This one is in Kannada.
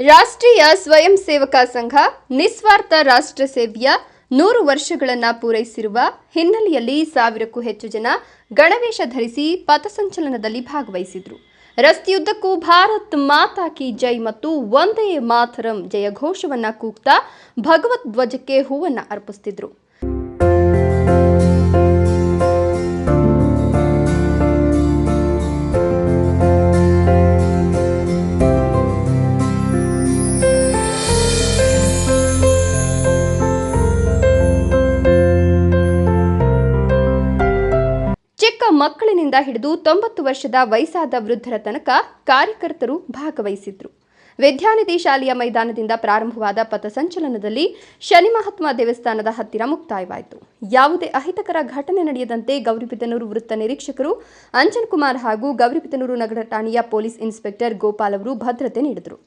ರಾಷ್ಟ್ರೀಯ ಸ್ವಯಂ ಸೇವಕ ಸಂಘ, ನಿಸ್ವಾರ್ಥ ರಾಷ್ಟ್ರ ಸೇವೆಯ, ನೂರು ವರ್ಷಗಳನ್ನು ಪೂರೈಸಿರುವ ಹಿನ್ನೆಲೆಯಲ್ಲಿ ಸಾವಿರಕ್ಕೂ ಹೆಚ್ಚು ಜನ ಗಣವೇಶ ಧರಿಸಿ ಪಥಸಂಚಲನದಲ್ಲಿ ಭಾಗವಹಿಸಿದ್ರು. ರಸ್ತೆಯುದ್ದಕ್ಕೂ ಭಾರತ್ ಮಾತಾ ಕಿ ಜೈ ಮತ್ತು ಒಂದೇ ಮಾತರಂ ಜಯ ಘೋಷವನ್ನು ಕೂಗ್ತಾ ಭಗವದ್ ಧ್ವಜಕ್ಕೆ ಹೂವನ್ನು ಅರ್ಪಿಸ್ತಿದ್ರು. ಚಿಕ್ಕ ಮಕ್ಕಳಿನಿಂದ ಹಿಡಿದು ತೊಂಬತ್ತು ವರ್ಷದ ವಯಸ್ಸಾದ ವೃದ್ಧರ ತನಕ ಕಾರ್ಯಕರ್ತರು ಭಾಗವಹಿಸಿದ್ರು. ವಿದ್ಯಾನಿಧಿ ಶಾಲೆಯ ಮೈದಾನದಿಂದ ಪ್ರಾರಂಭವಾದ ಪಥಸಂಚಲನದಲ್ಲಿ ಶನಿ ಮಹಾತ್ಮ ದೇವಸ್ಥಾನದ ಹತ್ತಿರ ಮುಕ್ತಾಯವಾಯಿತು. ಯಾವುದೇ ಅಹಿತಕರ ಘಟನೆ ನಡೆಯದಂತೆ ಗೌರಿಬಿದನೂರು ವೃತ್ತ ನಿರೀಕ್ಷಕರು ಅಂಜನ್ ಕುಮಾರ್ ಹಾಗೂ ಗೌರಿಬಿದನೂರು ನಗರ ಠಾಣೆಯ ಪೊಲೀಸ್ ಇನ್ಸ್ಪೆಕ್ಟರ್ ಗೋಪಾಲ್ ಅವರು ಭದ್ರತೆ ನೀಡಿದರು.